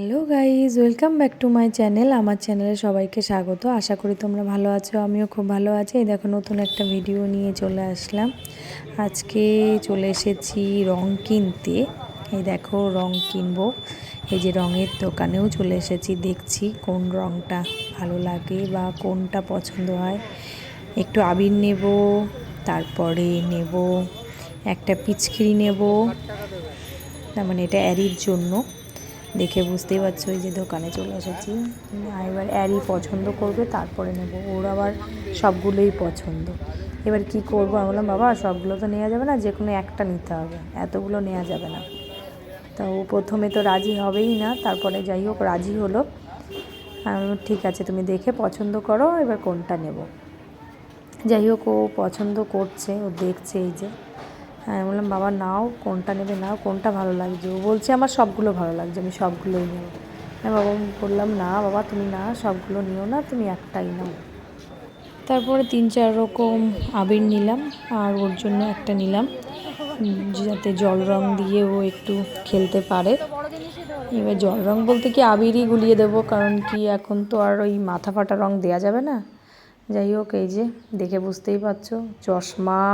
Hello guys, welcome back to my channel. আমার চ্যানেলে সবাইকে স্বাগত। আশা করি তোমরা ভালো আছো, আমিও খুব ভালো আছি। এই দেখো, নতুন একটা ভিডিও নিয়ে চলে আসলাম। আজকে চলে এসেছি রং কিনতে। এই দেখো, রং কিনবো। এই যে রঙের দোকানেও চলে এসেছি, দেখছি কোন রংটা ভালো লাগে বা কোনটা পছন্দ হয়। একটু আবির নেব, তারপরে নেব একটা পিচকিরি নেব। তার মানে এটা অ্যারির জন্য। দেখে বুঝতেই পারছ ওই যে দোকানে চলে এসেছি। এবার অ্যারি পছন্দ করবে, তারপরে নেব। ওর আবার সবগুলোই পছন্দ। এবার কি করব? আমি বললাম, বাবা, সবগুলো তো নেওয়া যাবে না যে কোনো একটা নিতে হবে। এতগুলো নেওয়া যাবে না। তো ও প্রথমে তো রাজি হবেই না, তারপরে যাই হোক, রাজি হলো। ঠিক আছে, তুমি দেখে পছন্দ করো, এবার কোনটা নেব? যাই হোক, ও পছন্দ করছে, ও দেখছে এই যে। আমি বললাম, বাবা, নাও কোনটা নেবে, নাও কোনটা ভালো লাগছে? ও বলছে, আমার সবগুলো ভালো লাগছে, আমি সবগুলোই নেব। হ্যাঁ বাবা বললাম, না বাবা, তুমি না, সবগুলো নিও না, তুমি একটাই নাও। তারপরে তিন চার রকম আবির নিলাম, আর ওর জন্য একটা নিলাম, যাতে জল রং দিয়ে ও একটু খেলতে পারে। এবার জল রং বলতে কি আবিরই গুলিয়ে দেবো, কারণ কি এখন তো আর ওই মাথা ফাটা রং দেওয়া যাবে না। যাই হোক, এই যে দেখে বুঝতেই পারছ, চশমা,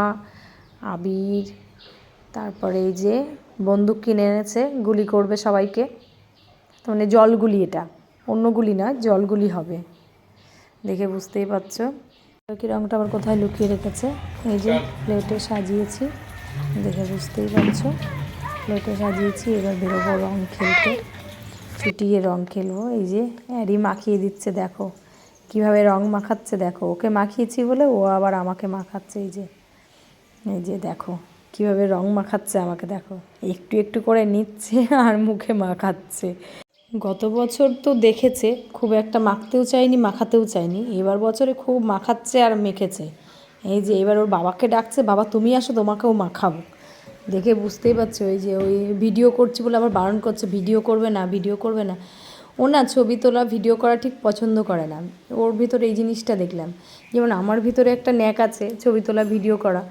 আবির তারপরে এই যে বন্দুক কিনে এনেছে, গুলি করবে সবাইকে। মানে জলগুলি এটা। অন্য গুলি না, জলগুলি হবে। দেখে বুঝতেই পারছ। কি রঙটা আবার কোথায় লুকিয়ে রেখেছে? এই যে প্লেটে সাজিয়েছি। দেখে বুঝতেই পারছ। প্লেটে সাজিয়েছি, এবার বেরোবো রং খেলতে। ছুটিয়ে রং খেলব। এই যে অ্যারি মাখিয়ে দিচ্ছে, দেখো। কীভাবে রং মাখাচ্ছে, দেখো। ওকে মাখিয়েছি বলে ও আবার আমাকে মাখাচ্ছে, এই যে। এই যে দেখো। কীভাবে রং মাখাচ্ছে আমাকে দেখো। একটু একটু করে নিচ্ছে আর মুখে মাখাচ্ছে। গত বছর তো দেখেছে, খুব একটা মাখতেও চায়নি মাখাতেও চায়নি এবার বছরে খুব মাখাচ্ছে আর মেখেছে। এই যে এবার ওর বাবাকে ডাকছে, বাবা, তুমি আসো, তোমাকেও মাখাবো। দেখে বুঝতেই পারছ ওই যে ওই ভিডিও করছি বলে আবার বারণ করছে, ভিডিও করবে না, ভিডিও করবে না। ও না, ছবি তোলা, ভিডিও করা ঠিক পছন্দ করে না। ওর ভিতরে এই জিনিসটা দেখলাম। যেমন আমার ভিতরে একটা ন্যাক আছে, ছবি তোলা, ভিডিও করা।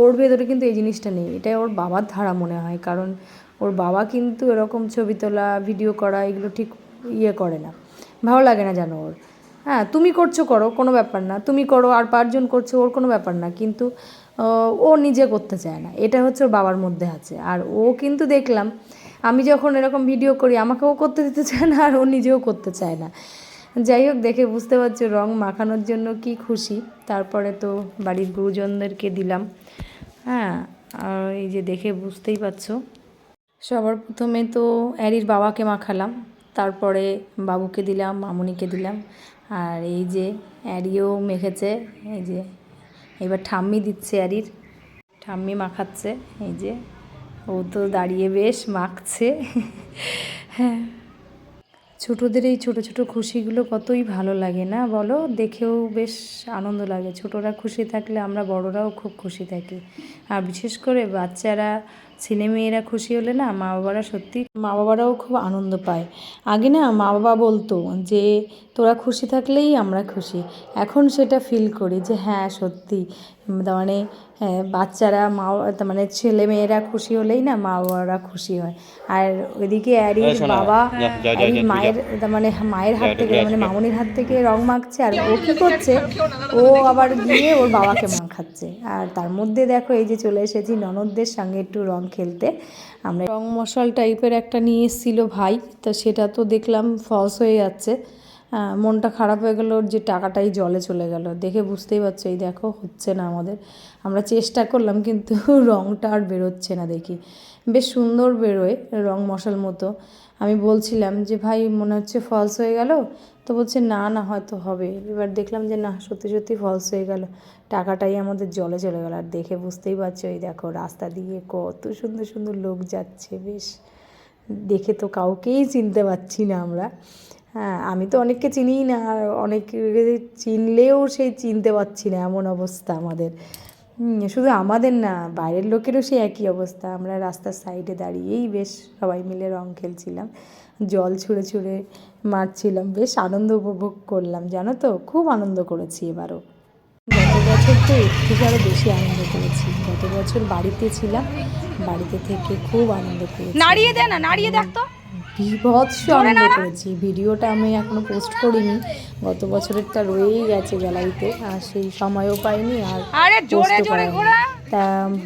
ওর ভেতরে কিন্তু এই জিনিসটা নেই। এটা ওর বাবার ধারা মনে হয়। কারণ ওর বাবা কিন্তু এরকম ছবি তোলা ভিডিও করা এগুলো ঠিক ইয়ে করে না। ভালো লাগে না জানো ওর। হ্যাঁ তুমি করছ করো, কোনো ব্যাপার না। তুমি করো আর পাঁচজন করছ, ওর কোনো ব্যাপার না। কিন্তু ও নিজে করতে চায় না। এটা হচ্ছে ওর বাবার মধ্যে আছে। আর ও কিন্তু দেখলাম, আমি যখন এরকম ভিডিও করি আমাকেও করতে দিতে চায় না, আর ও নিজেও করতে চায় না। যাই হোক, দেখে বুঝতে পারছ রং মাখানোর জন্য কি খুশি। তারপরে তো বাড়ির গুরুজনদেরকে দিলাম। হ্যাঁ আর এই যে দেখে বুঝতেই পারছ। সবার প্রথমে তো অ্যারির বাবাকে মাখালাম, তারপরে বাবুকে দিলাম, মামুনিকে দিলাম, আর এই যে অ্যারিও মেখেছে, এই যে এবার ঠাম্মি দিচ্ছে অ্যারির। ঠাম্মি মাখাচ্ছে, এই যে ও তো দাঁড়িয়ে বেশ মাখছে। হ্যাঁ ছোটোদের এই ছোটো ছোটো খুশিগুলো কতই ভালো লাগে না বলো? দেখেও বেশ আনন্দ লাগে। ছোটরা খুশি থাকলে আমরা বড়রাও খুব খুশি থাকি। আর বিশেষ করে বাচ্চারা, ছেলেমেয়েরা খুশি হলে না মা বাবারা সত্যি মা বাবারাও খুব আনন্দ পায়। আগে না মা বাবা বলতো যে, তোরা খুশি থাকলেই আমরা খুশি। এখন সেটা ফিল করি যে হ্যাঁ সত্যি। মানে হ্যাঁ, বাচ্চারা মা তার মানে ছেলে মেয়েরা খুশি হলেই না মা বাবারা খুশি হয়। আর ওইদিকে অ্যারির বাবা অ্যারির মায়ের মানে মায়ের হাত থেকে মানে মামনির হাত থেকে রং মাখছে আর ও কী করছে? ও আবার গিয়ে ওর বাবাকে মাখাচ্ছে। আর তার মধ্যে দেখো এই যে চলে এসেছি ননদদের সঙ্গে একটু রং খেলতে। আমরা রং মশাল টাইপের একটা নিয়ে এসেছিল ভাই তো সেটা তো দেখলাম ফলস হয়ে যাচ্ছে। মনটা খারাপ হয়ে গেল যে টাকাটাই জলে চলে গেল। দেখে বুঝতেই পারছ, এই দেখো, হচ্ছে না আমাদের। আমরা চেষ্টা করলাম, কিন্তু রংটা আর বেরোচ্ছে না দেখি। বেশ সুন্দর বেরোয় রং মশাল মতো। আমি বলছিলাম যে, ভাই, মনে হচ্ছে ফলস হয়ে গেল? তো বলছে, না না, হয়তো হবে। এবার দেখলাম যে, না, সত্যি সত্যি ফলস হয়ে গেল। টাকাটাই আমাদের জলে চলে গেল। আর দেখে বুঝতেই পারছ, এই দেখো, রাস্তা দিয়ে কত সুন্দর সুন্দর লোক যাচ্ছে, বেশ। দেখে তো কাউকেই চিনতে পারছি না আমরা। হ্যাঁ আমি তো অনেককে চিনিই না, আর অনেকে চিনলেও সেই চিনতে পারছি না, এমন অবস্থা আমাদের। শুধু আমাদের না, বাইরের লোকেরও সেই একই অবস্থা। আমরা রাস্তার সাইডে দাঁড়িয়েই বেশ সবাই মিলে রং খেলছিলাম, জল ছুঁড়ে ছুঁড়ে মারছিলাম, বেশ আনন্দ উপভোগ করলাম, জানো তো? খুব আনন্দ করেছি এবারও। গত বছর তো থেকে আরও বেশি আনন্দ করেছি। গত বছর বাড়িতে ছিলাম, বাড়িতে থেকে খুব আনন্দ করেছি। নাড়িয়ে দে না, নাড়িয়ে দেখ তো। বিভৎস আনন্দ করেছি ভিডিওটা আমি এখনও পোস্ট করিনি। গত বছরের বছরেরটা রয়েই গেছে গ্যালারিতে আর সেই সময়ও পাইনি আর পোস্ট করা পোস্টও জোরে তা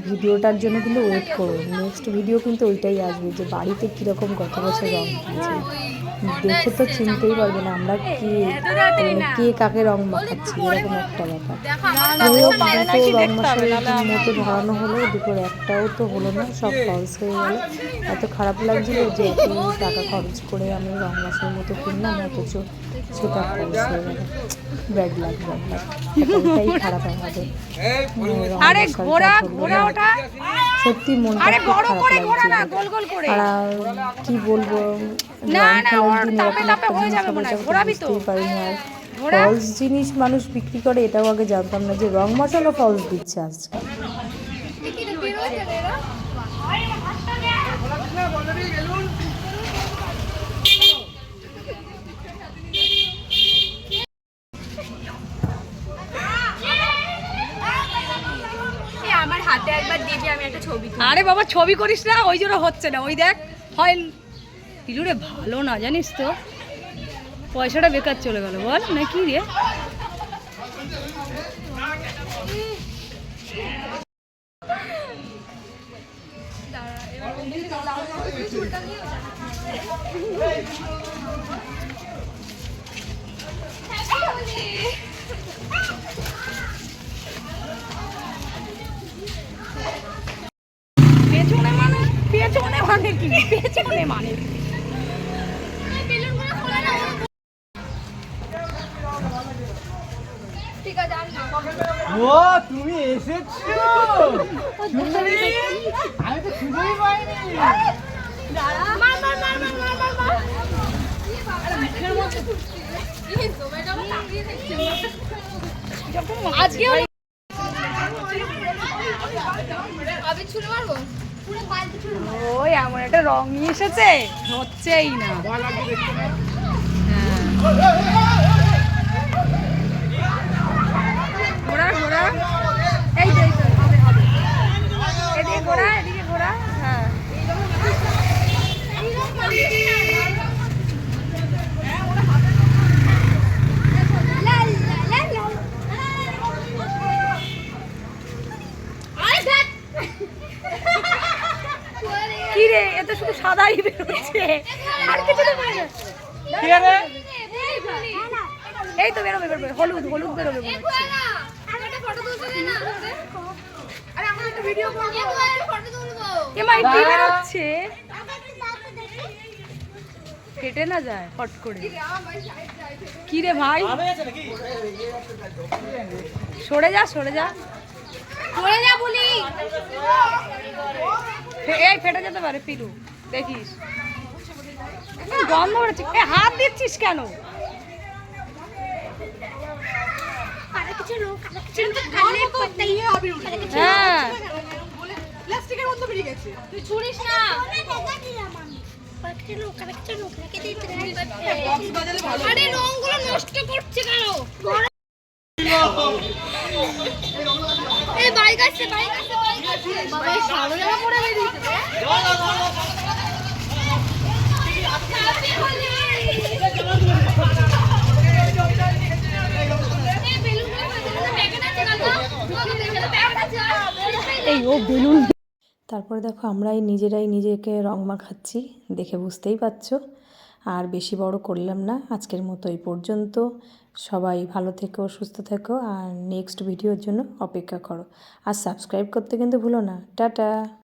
ভিডিওটার জন্য কিন্তু ওয়েট করো। নেক্সট ভিডিও কিন্তু ওইটাই আসবে যে বাড়িতে কীরকম গত বছর রং কিনেছি দেখে তো চিনতেই পারবে না আমরা কে মানে কে কাকে রং মাখাচ্ছি এরকম একটা ব্যাপার। হোক, রং মশাইয়ের মতো ধরানো হলো দুপুর একটাও তো হলো না সব ফলস হয়ে গেল। এত খারাপ লাগছিল যে এত টাকা খরচ করে আমি রং মশাইয়ের মতো কিনলাম অথচ সেটা ফলস হয়ে গেল। ব্যাড লাগ ব্যাড লাগ এটাই খারাপ আমাদের। আরে ঘোরা ঘোরা ওটা। সত্যি মনটা আরে খুব বড় খারাপ করে ঘোরা না গোল গোল করে। আর কি বলব? না, না, খেলার ওর তাপে তাপে হয়ে যাবে মনে হয়। ঘোরাবি তো? বুঝতেই পারিনি ফলস জিনিস মানুষ বিক্রি করে এটাও আগে জানতাম না যে রং মশলা ফলস দিচ্ছে আজকাল। একবার আমি একটা ছবি তুলি। আরে বাবা, ছবি করিস না, ওই জন্য হচ্ছে না, ওই দেখ, হয় পিলু রে ভালো না, জানিস তো। পয়সাটা বেকার চলে গেল, বল না কি রে? ও তুমি এসেছ? আজকে আমি ছুড়ে মারবো? ওই এমন একটা রং নিয়ে এসেছে। হচ্ছেই না। ঘোরা ঘোরা এই তো এই তো হবে হবে এদিকে ঘোরা এদিকে ঘোরা হ্যাঁ কি রে এতে শুধু সাদাই বেরোচ্ছে আর কিছু তো বেরোবে না। এই তো বেরোবে বেরোবে হলুদ হলুদ বেরোবে হচ্ছে এমা কি বেরোচ্ছে ফেটে না যায় ফট করে কি রে ভাই সরে যা সরে যা ফে- এই, ফেটে যেতে পারে, পিলু দেখিস গন্ধ বেরোচ্ছে। এ হাত দিচ্ছিস কেন? হ্যাঁ। আরে রংগুলো নষ্ট করছে কেন? এই বাইক আসছে বাইক আসছে বাইক আসছে বাবা সাদা জামা পরে বেরিয়েছে এই ও বেলুন তারপরে দেখো আমরাই নিজেরাই নিজেকে রং মাখাচ্ছি, দেখে বুঝতেই পারছ। আর বেশি বড় করলাম না, আজকের মতো এই পর্যন্ত। সবাই ভালো থেকো, সুস্থ থেকো, আর নেক্সট ভিডিওর জন্য অপেক্ষা করো। আর সাবস্ক্রাইব করতে কিন্তু ভুলো না। টাটা!